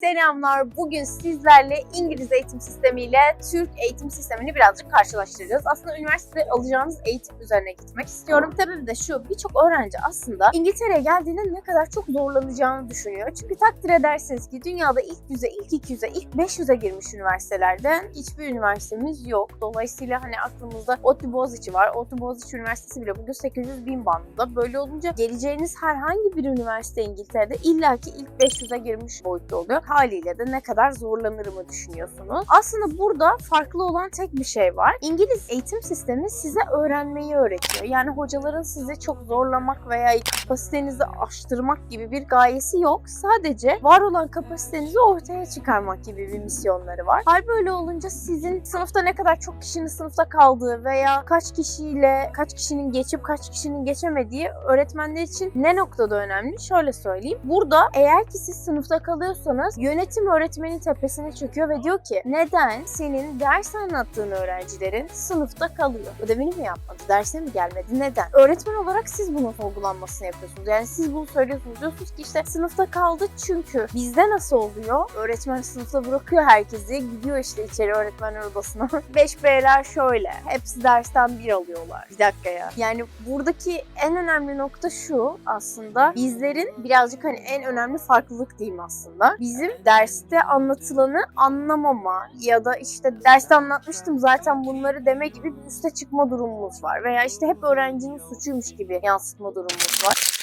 Selamlar. Bugün sizlerle İngiliz eğitim sistemiyle Türk eğitim sistemini birazcık karşılaştıracağız. Aslında üniversitede alacağınız eğitim üzerine gitmek istiyorum. Sebebi de şu, birçok öğrenci aslında İngiltere'ye geldiğinde ne kadar çok zorlanacağını düşünüyor. Çünkü takdir edersiniz ki dünyada ilk 100'e, ilk 200'e, ilk 500'e girmiş üniversitelerden hiçbir üniversitemiz yok. Dolayısıyla hani aklımızda ODTÜ Boğaziçi var. ODTÜ Boğaziçi Üniversitesi bile bugün 800 bin bandında. Böyle olunca geleceğiniz herhangi bir üniversite İngiltere'de illaki ilk 500'e girmiş boyutta oluyor. Haliyle de ne kadar zorlanırımı düşünüyorsunuz. Aslında burada farklı olan tek bir şey var. İngiliz eğitim sistemi size öğrenmeyi öğretiyor. Yani hocaların sizi çok zorlamak veya kapasitenizi aştırmak gibi bir gayesi yok. Sadece var olan kapasitenizi ortaya çıkarmak gibi bir misyonları var. Hal böyle olunca sizin sınıfta ne kadar çok kişinin sınıfta kaldığı veya kaç kişiyle kaç kişinin geçip kaç kişinin geçemediği öğretmenler için ne noktada önemli? Şöyle söyleyeyim. Burada eğer ki siz sınıfta kalıyorsanız yönetim öğretmenin tepesine çöküyor ve diyor ki neden senin ders anlattığın öğrencilerin sınıfta kalıyor? Ödevini mi yapmadı? Derse mi gelmedi? Neden? Öğretmen olarak siz bunun sorgulanmasını yapıyorsunuz. Yani siz bunu söylüyorsunuz. Diyorsunuz ki işte sınıfta kaldı çünkü bizde nasıl oluyor? Öğretmen sınıfta bırakıyor herkesi. Gidiyor işte içeri öğretmenler odasına. 5B'ler şöyle. Hepsi dersten bir alıyorlar. Bir dakika ya. Yani buradaki en önemli nokta şu aslında. Bizlerin birazcık hani en önemli farklılık diyeyim aslında. Bizim derste anlatılanı anlamama ya da işte derste anlatmıştım zaten bunları deme gibi bir üste çıkma durumumuz var. Veya işte hep öğrencinin suçuymuş gibi yansıtma durumumuz var.